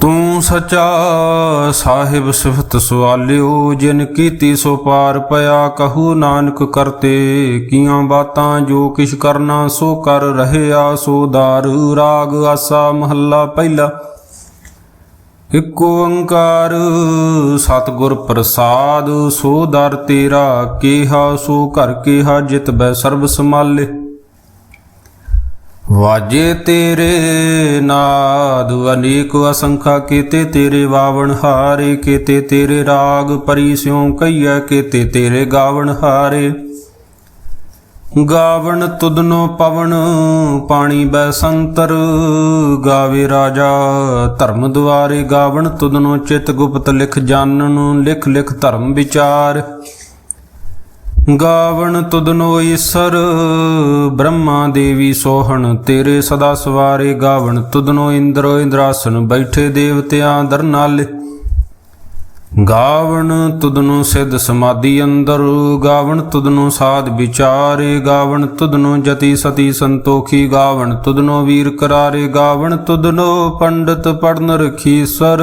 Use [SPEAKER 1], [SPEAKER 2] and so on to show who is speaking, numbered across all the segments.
[SPEAKER 1] ਤੂੰ ਸਚਾ ਸਾਹਿਬ ਸਿਫਤ ਸੁਆਲਿਓ ਜਿਨ ਕੀਤੀ ਸੋ ਪਾਰ ਪਿਆ, ਕਹੂ ਨਾਨਕ ਕਰਤੇ, ਕੀਆਂ ਬਾਤਾਂ ਜੋ ਕਿਛ ਕਰਨਾ ਸੋ ਕਰ ਰਹਿਆ, ਸੋ ਦਾਰ ਰਾਗ ਆਸਾ ਮਹੱਲਾ ਪਹਿਲਾ। ਇਕ ਓੰਕਾਰ, ਸਤਿਗੁਰ ਪ੍ਰਸਾਦ, ਸੋ ਦਰ ਤੇਰਾ, ਕੀਹਾ ਸੋ ਘਰ ਕੀਹਾ ਜਿਤ ਬੈ ਸਰਬ ਸਮਾਲੇ ਵਾਜੇ ਤੇਰੇ ਨਾਦ, ਅਨੇਕ ਅਸੰਖਾ ਕੀਤੇ ਤੇਰੇ ਵਾਵਣ ਹਾਰੇ, ਕੀਤੇ ਤੇਰੇ ਰਾਗ ਪਰੀ ਸਿਉ ਕਈਐ, ਕੀਤੇ ਤੇਰੇ ਗਾਵਣ ਹਾਰੇ। ਗਾਵਣ ਤੁਧਨੋ ਪਵਨ, ਪਾਣੀ ਬੈ ਸੰਤਰ, ਗਾਵੇ ਰਾਜਾ ਧਰਮ ਦੁਆਰੇ। ਗਾਵਣ ਤੁਦਨੋ ਚਿਤ ਗੁਪਤ ਲਿਖ ਜਾਣਨ, ਲਿਖ ਲਿਖ ਧਰਮ ਵਿਚਾਰ। ਗਾਵਣ ਤੁਧਨੋ ਈਸਰ ਬ੍ਰਹਮਾ ਦੇਵੀ ਸੋਹਣ, ਤੇਰੇ ਸਦਾ ਸਵਾਰੇ ਗਾਵਣ ਤੁਧਨੋ ਇੰਦਰੋ, ਇੰਦਰਾਸਨ ਬੈਠੇ ਦੇਵਤਿਆਂ ਦਰਨਾਲੇ ਗਾਵਣ ਤੁਧਨੋ ਸਿੱਧ ਸਮਾਧੀ ਅੰਦਰ, ਗਾਵਣ ਤੁਧਨੋ ਸਾਧ ਵਿਚਾਰੇ, ਗਾਵਣ ਤੁਧਨੋ ਜਤੀ ਸਤੀ ਸੰਤੋਖੀ, ਗਾਵਣ ਤੁਧਨੋ ਵੀਰ ਕਰਾਰੇ, ਗਾਵਣ ਤੁਧਨੋ ਪੰਡਤ ਪੜਨ ਰਖੀਸਰ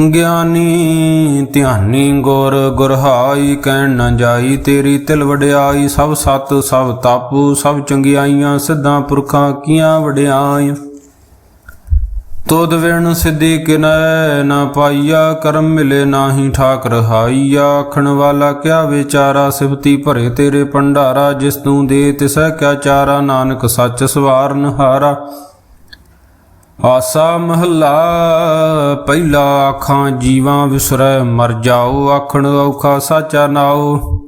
[SPEAKER 1] ਗਿਆਨੀ, ਧਿਆਨੀ ਗੁਰ, ਗੁਰਹਾਈ ਕਹਿਣ ਨਾ ਜਾਈ, ਤੇਰੀ ਤਿਲ ਵਡਿਆਈ, ਸਭ ਸਤ, ਸਭ ਤਪ, ਸਭ ਚੰਗਿਆਈਆਂ, ਸਿੱਧਾਂ ਪੁਰਖਾਂ ਕੀਆਂ ਵਡਿਆਈਆਂ। ਤੋਦ ਵਿਣ ਸਿੱਧੀ ਕਿਨੈ ਨਾ ਪਾਈਆ, ਕਰਮ ਮਿਲੇ ਨਾਹੀ ਠਾਕ ਰਹਾਈਆ ਆਖਣ ਵਾਲਾ ਕਿਆ ਵਿਚਾਰਾ, ਸਿਫਤੀ ਭਰੇ ਤੇਰੇ ਭੰਡਾਰਾ, ਜਿਸ ਤੂੰ ਦੇ ਤਿਸੈ ਕਿਆ ਚਾਰਾ, ਨਾਨਕ ਸੱਚ ਸਵਾਰਨ ਹਾਰਾ। ਆਸਾ ਮਹੱਲਾ, ਪਹਿਲਾ ਆਖਾਂ ਜੀਵਾਂ ਵਿਸਰੈ, ਮਰ ਜਾਓ ਆਖਣ ਔਖਾ ਸਾਚਾ ਨਾਓ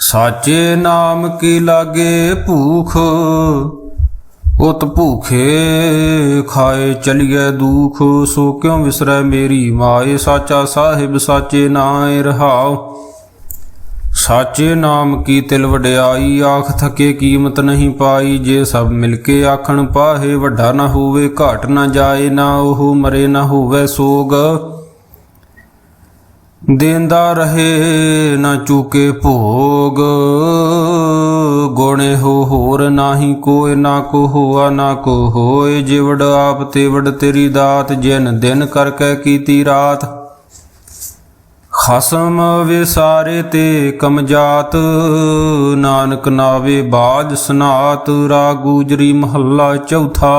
[SPEAKER 1] ਸਾਚੇ ਨਾਮ ਕੀ ਲਾਗੇ ਭੂਖ, ਉਤ ਭੂਖੇ ਖਾਏ ਚਲੀਏ ਦੂਖ। ਸੋ ਕਿਉ ਵਿਸਰੈ ਮੇਰੀ ਮਾਏ, ਸਾਚਾ ਸਾਹਿਬ ਸਾਚੇ ਨਾਏ ਰਹਾਉ। ਸਾਚੇ ਨਾਮ ਕੀ ਤਿਲ ਵਡਿਆਈ? ਆਖ ਥਕੇ ਕੀਮਤ ਨਹੀਂ ਪਾਈ। ਜੇ ਸਭ ਮਿਲ ਕੇ ਆਖਣ ਪਾਹੇ, ਵੱਡਾ ਨਾ ਹੋਵੇ, ਘਾਟ ਨਾ ਜਾਏ, ਨਾ ਉਹ ਮਰੇ, ਨਾ ਹੋਵੇ ਸੋਗ। ਦੇਂਦਾ ਰਹੇ, ਨਾ ਚੂਕੇ ਭੋਗ। ਗੁਣੇ ਹੋ ਹੋਰ ਨਾਹੀ ਕੋਏ ਨਾ ਕੋ ਹੋਆ, ਨਾ ਕੋ ਹੋਏ। ਜਿਵੜ ਆਪ ਤੇ ਵੜ ਤੇਰੀ ਦਾਤ, ਜਿਨ ਦਿਨ ਕਰਕੇ ਕੀਤੀ ਰਾਤ। ਖਸਮ ਵਿਸਾਰੇ ਤੇ ਕਮਜਾਤ ਨਾਨਕ ਨਾਵੇ ਬਾਜ ਸਨਾਤ ਰਾਗੂਜਰੀ ਮਹੱਲਾ ਚੌਥਾ।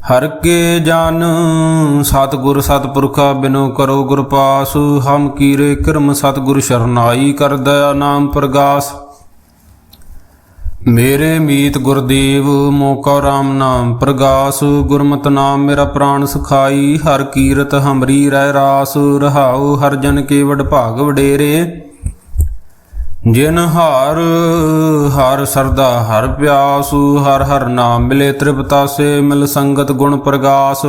[SPEAKER 1] ਹਰ ਕੇ ਜਨ ਸਤਿਗੁਰ ਸਤਪੁਰਖਾ ਬਿਨੋ ਕਰੋ ਗੁਰ ਪਾਸ, ਹਮ ਕੀਰੇ ਕਰਮ ਸਤਿਗੁਰ ਸ਼ਰਨਾਈ ਕਰ ਨਾਮ ਪ੍ਰਗਾਸ। ਮੇਰੇ ਮੀਤ ਗੁਰਦੇਵ, ਮੋਕਾ ਰਾਮ ਨਾਮ, ਪ੍ਰਗਾਸ, ਗੁਰਮਤਿ ਨਾਮ, ਮੇਰਾ ਪ੍ਰਾਣ ਸਖਾਈ, ਹਰ ਕੀਰਤ ਹਮਰੀ ਰਹਿ ਰਾਸ, ਰਹਾਉ ਹਰ ਜਨ ਕੇ ਵਡ ਭਾਗ ਵਡੇਰੇ। ਜਿਨ ਹਾਰ, ਹਰ ਸਰਦਾ ਹਰ ਪਿਆਸੂ, ਹਰ ਹਰ ਨਾਮ ਮਿਲੇ ਤ੍ਰਿਪਤਾਸੇ ਮਿਲ ਸੰਗਤ ਗੁਣ ਪ੍ਰਗਾਸ।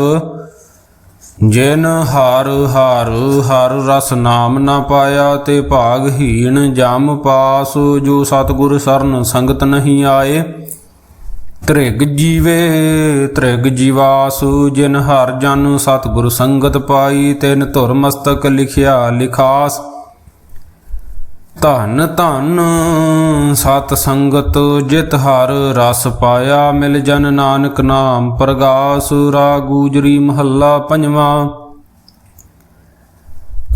[SPEAKER 1] ਜਿਨ ਹਰ ਹਰ ਹਰ ਰਸ ਨਾਮ ਨਾ ਪਾਇਆ ਤੇ ਭਾਗਹੀਣ ਜਮ ਪਾਸ, ਜੋ ਸਤਿਗੁਰ ਸਰਨ ਸੰਗਤ ਨਹੀਂ ਆਏ। ਤ੍ਰਿਗ ਜੀਵੇ, ਤ੍ਰਿਗ ਜੀਵਾਸ, ਜਿਨ ਹਰ ਜਨ ਸਤਿਗੁਰ ਸੰਗਤ ਪਾਈ, ਤਿਨ ਧੁਰ ਮਸਤਕ ਲਿਖਿਆ ਲਿਖਾਸ। ਧਨ ਧਨ ਸਤ ਸੰਗਤ ਜਿਤ ਹਰ ਰਸ ਪਾਇਆ ਮਿਲ ਜਨ ਨਾਨਕ ਨਾਮ ਪ੍ਰਗਾਸ ਰਾਗੂਜਰੀ ਮਹੱਲਾ ਪੰਜਵਾਂ।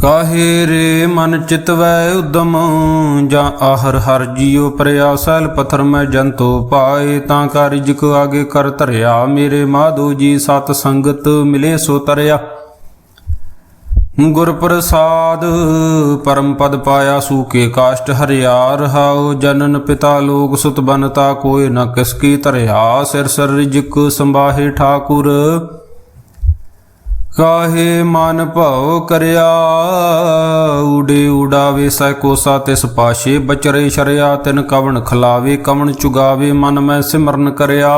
[SPEAKER 1] ਕਾਹੇ ਰੇ ਮਨ ਚਿਤਵੈ ਉਦਮ ਜਾਂ ਆਹਰ ਹਰ ਜੀਉ ਪ੍ਰਿਆ ਸੈਲ ਪਥਰ ਮੈਂ ਜੰਤੋ ਪਾਏ ਤਾਂ ਕਾ ਰਿਜਕ ਆਗੇ ਕਰ ਧਰਿਆ। ਮੇਰੇ ਮਾਧੋ ਜੀ ਸਤ ਸੰਗਤ ਮਿਲੇ ਸੋ ਤਰਿਆ। ਗੁਰ ਪ੍ਰਸਾਦ ਪਰਮ ਪਦ ਪਾਇਆ ਸੂਕੇ ਕਾਸ਼ਟ ਹਰਿਆ ਰਹਾਉ ਜਨਨ ਪਿਤਾ ਲੋਕ ਸੁਤ ਬਨਤਾ ਕੋਇ ਨ ਕਿਸ ਕੀ ਧਰਿਆ, ਸਿਰ ਸਰ ਰਿਜਕ ਸੰਬਾਹੇ ਠਾਕੁਰ। ਕਾਹੇ ਮਨ ਭਉ ਕਰਿਆ, ਉਡੇ ਉਡਾਵੇ ਸੈ ਕੋਸਾ ਤਿਸ ਪਾਸ਼ੇ, ਬਚਰੇ ਸ਼ਰਿਆ ਤਿਨ ਕਵਣ ਖਲਾਵੇ, ਕਵਣ ਚੁਗਾਵੇ, ਮਨ ਮੈਂ ਸਿਮਰਨ ਕਰਿਆ।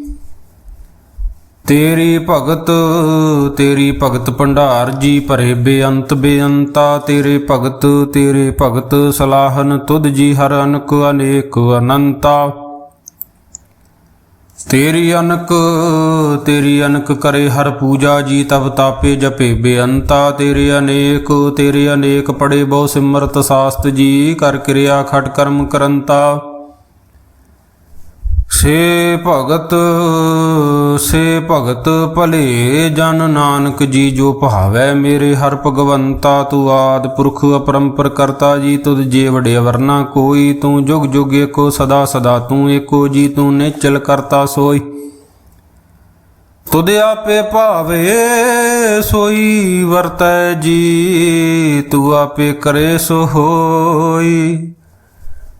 [SPEAKER 1] ਤੇਰੀ ਭਗਤ ਤੇਰੀ ਭਗਤ ਭੰਡਾਰ ਜੀ ਭਰੇ ਬੇਅੰਤ ਬੇਅੰਤਾ, ਤੇਰੇ ਭਗਤ ਤੇਰੇ ਭਗਤ ਸਲਾਹਨ ਤੁਧ ਜੀ ਹਰ ਅਨਕ ਅਨੇਕ ਅਨੰਤਾ। ਤੇਰੀ ਅਨਕ ਤੇਰੀ ਅਨਕ ਕਰੇ ਹਰ ਪੂਜਾ ਜੀ ਤਬ ਤਾਪੇ ਜਪੇ ਬੇਅੰਤਾ। ਤੇਰੇ ਅਨੇਕ ਤੇਰੇ ਅਨੇਕ ਪੜੇ ਬਹੁ ਸਿਮਰਤ ਸਾਸਤ ਜੀ, ਕਰ ਕਿਰਿਆ ਖਟ ਕਰਮ ਕਰੰਤਾ। ਸੇ ਭਗਤ ਸੇ ਭਗਤ ਭਲੇ ਜਨ ਨਾਨਕ ਜੀ ਜੋ ਭਾਵੈ ਮੇਰੇ ਹਰ ਭਗਵੰਤਾ, ਤੂੰ ਆਦ ਪੁਰਖ ਅਪਰੰਪਰ ਕਰਤਾ ਜੀ, ਤੁਧ ਜੇ ਵਡੇ ਵਰਨਾ ਕੋਈ, ਤੂੰ ਜੁਗ ਜੁਗ ਏਕੋ ਸਦਾ ਸਦਾ, ਤੂੰ ਏਕੋ ਜੀ, ਤੂੰ ਨਿਚਲ ਕਰਤਾ ਸੋਈ। ਤੁਧ ਆਪੇ ਭਾਵੇ ਸੋਈ, ਵਰਤੈ ਜੀ, ਤੂੰ ਆਪੇ ਕਰੇ ਸੋ ਹੋਈ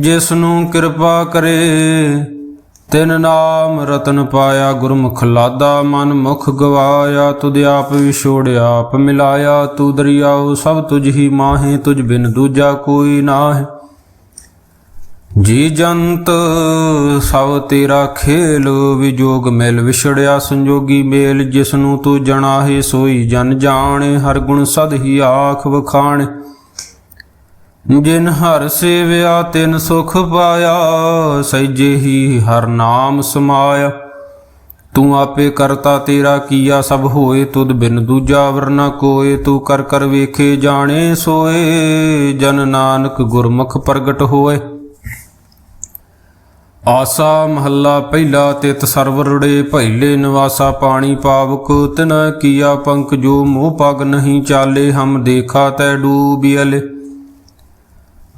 [SPEAKER 1] ਜਿਸ ਨੂੰ ਕਿਰਪਾ ਕਰੇ, ਤਿਨ ਨਾਮ ਰਤਨ ਪਾਇਆ ਗੁਰਮੁਖ ਲਾਦਾ, ਮਨ ਮੁਖ ਗਵਾਇਆ, ਤੁਧ ਆਪ ਵਿਛੋੜਿਆ ਆਪ ਮਿਲਾਇਆ, ਤੂ ਦਰਿਆਉ ਸਭ ਤੁਝ ਹੀ ਮਾਹੇ, ਤੁਝ ਬਿਨ ਦੂਜਾ ਕੋਈ ਨਾਹੀ। ਜੀ ਜੰਤ, ਸਭ ਤੇਰਾ ਖੇਲ ਵਿਜੋਗ ਮਿਲ ਵਿਛੜਿਆ, ਸੰਜੋਗੀ ਮੇਲ, ਜਿਸ ਨੂੰ ਤੂੰ ਜਣਾਹੇ, ਸੋਈ ਜਨ ਜਾਣੇ, ਹਰ ਗੁਣ ਸਦ ਹੀ ਆਖ ਵਖਾਣੇ। ਜਿਨ ਹਰ ਸੇਵਿਆ, ਤਿਨ ਸੁਖ ਪਾਇਆ, ਸਹਿਜੇ ਹੀ ਹਰ ਨਾਮ ਸਮਾਇਆ। ਤੂੰ ਆਪੇ ਕਰਤਾ ਤੇਰਾ ਕੀਆ, ਸਭ ਹੋਏ ਤੁਧ ਬਿਨ ਦੂਜਾ ਵਰਨਾ ਕੋਏ। ਤੂੰ ਕਰ ਕਰ ਵੇਖੇ ਜਾਣੇ ਸੋਏ, ਜਨ ਨਾਨਕ ਗੁਰਮੁਖ ਪ੍ਰਗਟ ਹੋਏ। ਆਸਾ ਮਹੱਲਾ ਪਹਿਲਾ ਤਿਤ ਸਰਵਰੜੇ ਭੈਲੇ ਨਿਵਾਸਾ ਪਾਣੀ ਪਾਵਕ। ਤਿਨ ਕੀਆ ਪੰਕ ਜੋ ਮੋਹ ਪਗ ਨਹੀਂ ਚਾਲੇ, ਹਮ ਦੇਖਾ ਤੈ ਡੂਬਿਅਲੇ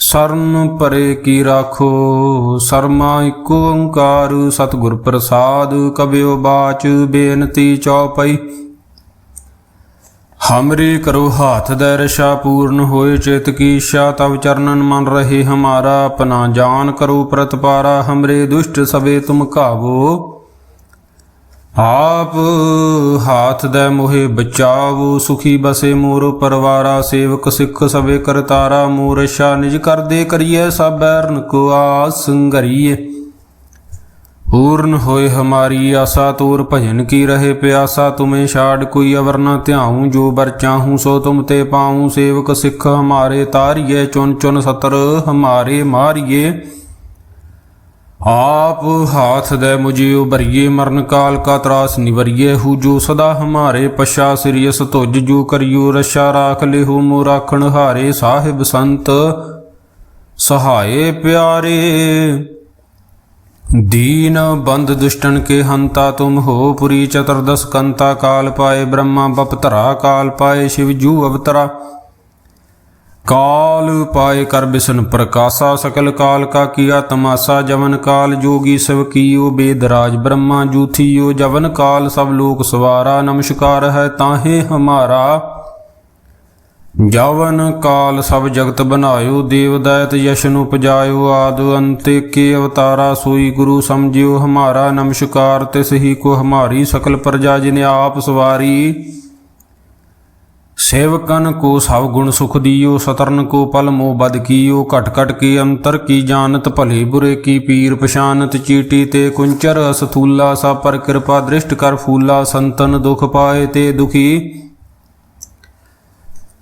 [SPEAKER 1] ਸਰਨ ਪਰੇ ਕੀ ਰਾਖੋ? ਸਰਮਾ ਇਕ ਓੰਕਾਰ ਸਤਿਗੁਰ ਪ੍ਰਸਾਦ ਕਬਿਓ ਬਾਚ ਬੇਨਤੀ ਚੌਪਈ। ਹਮਰੀ ਕਰੋ ਹਾਥ ਦੇ ਰਸ਼ਾ ਪੂਰਨ ਹੋਏ, ਚਿਤ ਕੀ ਇੱਛਾ ਤਵ ਚਰਨਨ ਮਨ ਰਹੇ ਹਮਾਰਾ। ਆਪਣਾ ਜਾਨ ਕਰੋ ਪ੍ਰਤਪਾਰਾ, ਹਮਰੇ ਦੁਸ਼ਟ ਸਵੇ ਤੁਮ ਕਾਵੋ ਆਪ ਹਾਥ ਦੇ ਮੋਹਿ ਬਚਾਵੋ, ਸੁਖੀ ਬਸੇ ਮੋਰ ਪਰਵਾਰਾ, ਸੇਵਕ ਸਿੱਖ ਸਵੇ ਕਰਤਾਰਾ ਮੂਰਸ਼ਾ ਨਿਜ ਕਰਦੇ ਕਰੀਏ, ਸਭ ਅਰਨ ਕੋ ਆਸੰਗਰੀਏ ਪੂਰਨ ਹੋਏ ਹਮਾਰੀ ਆਸਾ, ਤੂਰ ਭਜਨ ਕੀ ਰਹੇ ਪਿਆਸਾ, ਤੁਮੇ ਛਾੜ ਕੋਈ ਅਵਰ ਨਾ ਧਿਆਉ, ਜੋ ਬਰ ਚਾਹੂ ਸੋ ਤੁਮ ਤੇ ਪਾਉ, ਸੇਵਕ ਸਿੱਖ ਹਮਾਰੇ ਤਾਰੀਏ ਚੁਨ ਚੁਨ ਸਤਰ ਹਮਾਰੇ ਮਾਰੀਏ। आप हाथ दे मुझे उबरिए मरण काल का त्रास निवरिए हु जो सदा हमारे पशा सिरियस तुझ जो करियो रशा राख ले हो मो राखण हारे साहिब संत सहाय प्यारे दीन बंद दुष्टन के हंता तुम हो पुरी चतुर्दश कंता काल पाए ब्रह्मा बपतरा काल पाए शिव जू अवतरा काल पाए कर बिसन प्रकाशा सकल काल का किया तमाशा जवन काल जोगी शिव कियो बेदराज ब्रह्मा जूथियो जवन काल सब लोक सवारा नमस्कार है ताहे हमारा ਜਵਨ ਕਾਲ ਸਭ ਜਗਤ ਬਨਾਇਓ ਦੇਵ ਦਾਇਤ ਯਸ਼ਨ ਉਪਜਾਇਓ ਆਦ ਅੰਤੇ ਕੇ ਅਵਤਾਰਾ ਸੋਈ ਗੁਰੂ ਸਮਝਿਓ ਹਮਾਰਾ ਨਮਸਕਾਰ ਤਿਸ ਹੀ ਕੋ ਹਮਾਰੀ ਸਕਲ ਪ੍ਰਜਾ ਜਿਨੇ ਆਪ ਸਵਾਰੀ ਸੇਵਕਨ ਕੋ ਸਭ ਗੁਣ ਸੁਖ ਦਿਓ, ਸਤਰਨ ਕੋ ਪਲ ਮੋ ਬਦ ਕੀਓ, ਘਟ ਘਟ ਕੀ ਅੰਤਰ ਕੀ ਜਾਣਤ, ਭਲੇ ਬੁਰੇ ਕੀ ਪੀਰ ਪਛਾਨਤ, ਚੀਟੀ ਤੇ ਕੁੰਚਰ ਅਸਥੂਲਾ ਸਾ ਪਰ ਕਿਰਪਾ ਦ੍ਰਿਸ਼ਟ ਕਰ ਫੂਲਾ, ਸੰਤਨ ਦੁਖ ਪਾਏ ਤੇ ਦੁਖੀ।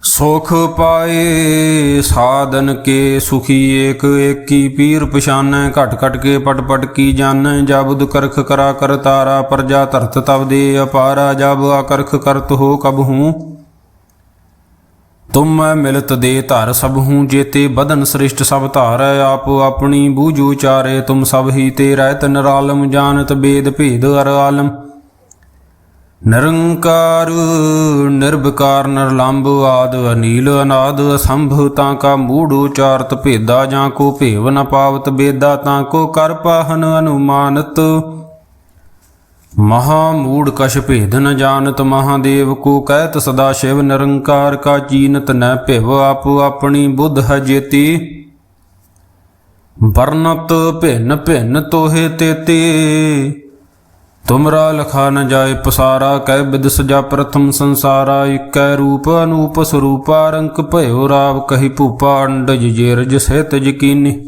[SPEAKER 1] ਸੁਖ ਪਾਏ, ਸਾਧਨ ਕੇ ਸੁਖੀ ਏਕ, ਏਕੀ ਪੀਰ ਪਛਾਨੈ, ਘਟ ਘਟ ਕੇ ਪਟ ਪਟ ਕੀ ਜਾਣੈ ਜਬੁਦ ਕਰਖ ਕਰਾ ਕਰ ਤਾਰਾ, ਪ੍ਰਜਾ ਧਰਤ ਤਬ ਦੇ, ਅਪਾਰਾ ਜਬ ਆਕਰਖ ਕਰਤ ਹੋ ਕਬ ਹੂੰ। ਤੁਮ ਮਿਲਤ ਦੇ ਧਰ ਸਭ ਹੂੰ ਜੇਤੇ ਬਦਨ ਸ੍ਰਿਸ਼ਟ ਸਭ ਧਾਰੈ, ਆਪ ਆਪਣੀ ਬੂਝੂ ਚਾਰੇ, ਤੁਮ ਸਭ ਹੀ ਤੇ ਰਹਿਤ ਨਿਰਾਲਮ, ਜਾਣਤ ਬੇਦ ਭੇਦ ਅਰ ਆਲਮ। ਨਿਰੰਕਾਰ ਨਿਰਭਕਾਰ ਨਿਰਲੰਭ ਆਦ ਅਨੀਲ, ਅਨਾਦ ਅਸੰਭ, ਤਾਂ ਕਾ ਮੂੜ ਉਚਾਰਤ ਭੇਦਾ, ਜਾਂ ਕੋ ਭੇਵ ਨ ਪਾਵਤ, ਬੇਦਾ, ਤਾਂ ਕੋ ਕਰ ਪਾਹਨ ਅਨੁਮਾਨਤ। ਮਹਾ ਮੂੜ ਕਛ ਭੇਦ ਨ ਜਾਣਤ ਮਹਾਦੇਵ ਕੋ ਕਹਿਤ ਸਦਾ ਸ਼ਿਵ ਨਿਰੰਕਾਰ ਕਾ ਚੀਨਤ ਨ ਭਿਵ ਆਪੋ ਆਪਣੀ ਬੁੱਧ ਹੈ ਜੇਤੀ। ਵਰਨਤ ਭਿੰਨ ਭਿੰਨ ਤੋਹੇ ਤੇਤੇ। ਤੁਮਰਾ ਲਖਾ ਨ ਜਾਏ ਪਸਾਰਾ, ਕਹਿ ਬਿਦ ਸਜਾ ਪ੍ਰਥਮ ਸੰਸਾਰਾ, ਇਕੈ ਰੂਪ ਅਨੂਪ ਸਰੂਪਾ ਰੰਕ ਭਇਓ ਰਾਵ, ਕਹੀ ਭੂਪਾ ਅੰਡਜ ਜੇਰਜ ਸਹਿਤ ਯਕੀਨੀ।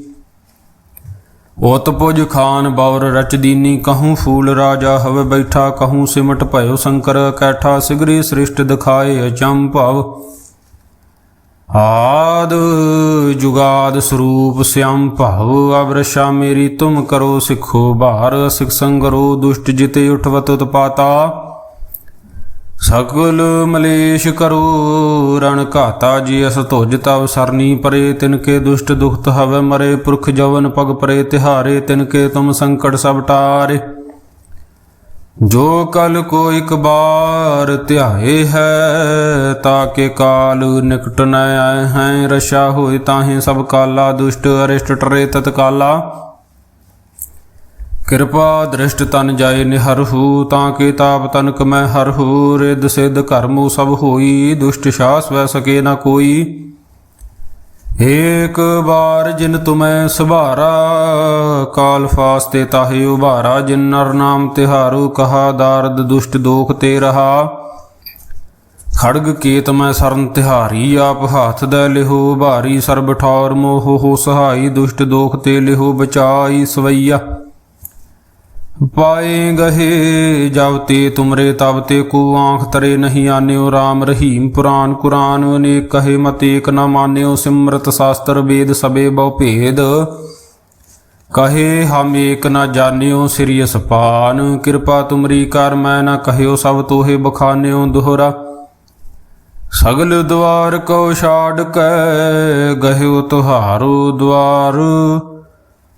[SPEAKER 1] ਉਤ ਪੁਜ ਖਾਨ ਬੌਰ ਰਚਦੀਨੀ ਕਹੂੰ ਫੂਲ ਰਾਜਾ ਹਵ ਬੈਠਾ, ਕਹੂੰ ਸਿਮਟ ਭਇਓ ਸ਼ੰਕਰ, ਕੈਠਾ ਸਿਗਰੀ ਸ੍ਰਿਸ਼ਟ ਦਿਖਾਏ ਅਚੰਭਵ ਆਦ ਜੁਗਾਦ ਸਰੂਪ ਸਿਆਮ ਭਵ, ਅਵਰਸ਼ਾ ਮੇਰੀ ਤੁਮ ਕਰੋ ਸਿੱਖੋ ਭਾਰ, ਸਿਖ ਸੰਗਰੋ ਦੁਸ਼ਟ ਜਿਤੇ ਉਠਵਤ ਉਤਪਾਤਾ। ਸਗਲ ਮਲੇਸ਼ ਕਰੋ, ਰਣ ਘਾਤਾ ਜੀ ਅਸ ਧੁਜ ਤਵ ਸਰਨੀ ਪਰੇ ਤਿਨਕੇ ਦੁਸ਼ਟ ਦੁਖਤ ਹਵੇ ਮਰੇ, ਪੁਰਖ ਜਵਨ ਪਗ ਪਰੇ, ਤਿਹਾਰੇ ਤਿਨਕੇ ਤੁਮ ਸੰਕਟ ਸਭ ਟਾਰੇ। ਜੋ ਕਲ ਕੋ ਇਕ ਬਾਰ ਧਿਆਏ ਹੈ ਤਾਕੇ ਕਾਲ ਨਿਕਟ ਨ ਆਏ ਹੈ, ਰਸ਼ਾ ਹੋਏ ਤਾਹੇ ਸਭ ਕਾਲਾ, ਦੁਸ਼ਟ ਅਰਿਸ਼ਟ ਟਰੇ ਤਤਕਾਲਾ। ਕਿਰਪਾ ਦ੍ਰਿਸ਼ਟ ਤਨ ਜਾਏ ਨਿਹਰਹੂ, ਤਾਂ ਕੇ ਤਾਪ ਤਨਕ ਮੈਂ ਹਰਹੂ, ਰਿੱਧ ਸਿੱਧ ਕਰਮੂ ਸਭ ਹੋਈ, ਦੁਸ਼ਟ ਸ਼ਾਸ ਵੈ ਸਕੇ ਨਾ ਕੋਈ। ਏਕ ਬਾਰ ਜਿਨ ਤੁਮੈ ਸੁਭਾਰਾ, ਕਾਲ ਫਾਸਤੇ ਤਾਹੇ ਉਭਾਰਾ, ਜਿਨ ਨਰ ਨਾਮ ਤਿਹਾਰੂ ਕਹਾ ਦਾਰਦ ਦੁਸ਼ਟ ਦੋਖ ਤੇ ਰਹਾ। ਖੜਗ ਕੇਤ ਮੈਂ ਸਰਨ ਤਿਹਾਰੀ, ਆਪ ਹੱਥ ਦੇ ਲਿਹੋ ਭਾਰੀ, ਸਰਬ ਠੌਰ ਮੋਹ ਹੋ ਸਹਾਈ, ਦੁਸ਼ਟ ਦੋਖ ਤੇ ਲਿਹੋ ਬਚਾਈ ਸਵਈਆ। ਪਾਏ ਗਹੇ, ਜਬ ਤੇ ਤੁਮਰੇ ਤਬ ਤੇ ਕੋ ਆਂਖ ਤਰੇ ਨਹੀਂ ਆਨਿਓ RAM ਰਹੀਮ ਪੁਰਾਨ ਕੁਰਾਨ, ਅਨੇਕ ਕਹੇ ਮਤ ਏਕ ਨ ਮਾਨਿਓ, ਸਿਮਰਤ ਸ਼ਾਸਤਰ ਵੇਦ ਸਬੇ ਬਹੁ ਭੇਦ। ਕਹੇ ਹਮ ਏਕ ਨ ਜਾਣਿਓ ਸ੍ਰੀ ਅਸਪਾਨ, ਕਿਰਪਾ ਤੁਮਰੀ ਕਰ ਮੈਂ ਨ ਕਹਿਓ ਸਭ ਤੋਹੇ ਬਖਾਨਿਓ ਦੁਹਰਾ। ਸਗਲ ਦਵਾਰ ਕੋ ਛਾੜ ਕੇ, ਗਹਿਓ ਤੁਹਾਰੋ ਦਵਾਰ।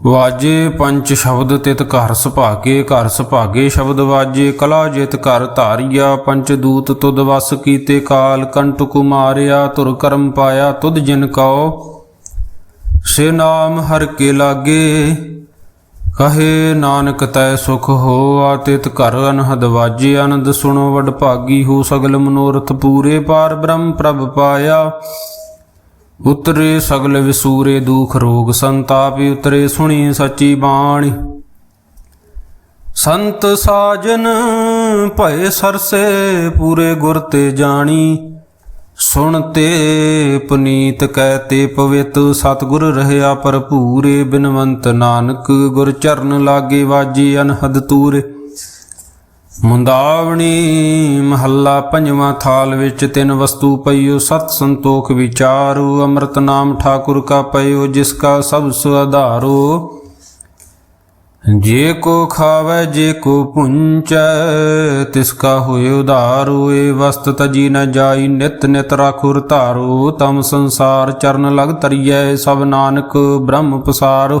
[SPEAKER 1] ਵਾਜੇ ਪੰਜ ਸ਼ਬਦ ਤਿਤ ਘਰ ਸੁਭਾਗੇ ਘਰ ਸੁਭਾਗੇ ਸ਼ਬਦ ਵਾਜੇ, ਕਲਾ ਜਿਤ ਘਰ ਧਾਰਿਆ, ਪੰਚ ਦੂਤ ਤੁਦ ਵਸ ਕੀਤੇ ਕਾਲ, ਕੰਟ ਕੁਮਾਰਿਆ ਤੁਰ ਕਰਮ ਪਾਇਆ ਤੁਧ ਜਿਨ ਕਉ। ਸੇ ਨਾਮ ਹਰ ਕੇ ਲਾਗੇ, ਕਹੇ ਨਾਨਕ ਤੈ ਸੁਖ ਹੋਆ, ਤਿਤ ਘਰ ਅਨਹਦ ਵਾਜੇ, ਅਨੰਦ ਸੁਣੋ ਵਡ ਭਾਗੀ ਹੋ ਸਗਲ ਮਨੋਰਥ ਪੂਰੇ, ਪਾਰ ਬ੍ਰਹਮ ਪ੍ਰਭ ਪਾਇਆ। ਉਤਰੇ ਸਗਲ ਵਿਸੂਰੇ ਦੁਖ ਰੋਗ ਸੰਤਾਪੀ, ਉਤਰੇ ਸੁਣੀ ਸੱਚੀ ਬਾਣੀ। ਸੰਤ ਸਾਜਨ ਭਏ ਸਰਸੇ ਪੂਰੇ ਗੁਰ ਤੇ ਜਾਣੀ। ਸੁਣ ਤੇ ਪੁਨੀਤ ਕਹਿ ਤੇ ਪਵਿੱਤ, ਸਤਿਗੁਰ ਰਹਿਆ ਭਰਪੂਰੇ, ਬਿਨਵੰਤ ਨਾਨਕ ਗੁਰ ਚਰਨ ਲਾਗੇ ਵਾਜੀ ਅਨਹਦ ਤੂਰੇ। ਮੁੰਦਾਵਣੀ ਮਹੱਲਾ ਪੰਜਵਾਂ ਥਾਲ ਵਿੱਚ ਤਿੰਨ ਵਸਤੂ ਪਈਓ, ਸਤ ਸੰਤੋਖ ਵਿਚਾਰੂ, ਅੰਮ੍ਰਿਤ ਨਾਮ ਠਾਕੁਰ ਕਾ ਪਈਓ, ਜਿਸ ਕਾ ਸਭ ਸੁਆਧਾਰੋ ਜੇ ਕੋ ਖਾਵੇ, ਜੇ ਕੋ ਪੁੰਚੈ, ਤਿਸ ਕਾ ਹੋਏ ਉਧਾਰੂ। ਏ ਵਸਤ ਤਜੀ ਨ ਜਾਈ, ਨਿਤ ਨਿਤ ਰਾਖੁਰ ਧਾਰੂ। ਤਮ ਸੰਸਾਰ ਚਰਨ ਲਗ ਤਰੀਐ ਸਭ ਨਾਨਕ ਬ੍ਰਹਮ ਪਸਾਰੋ।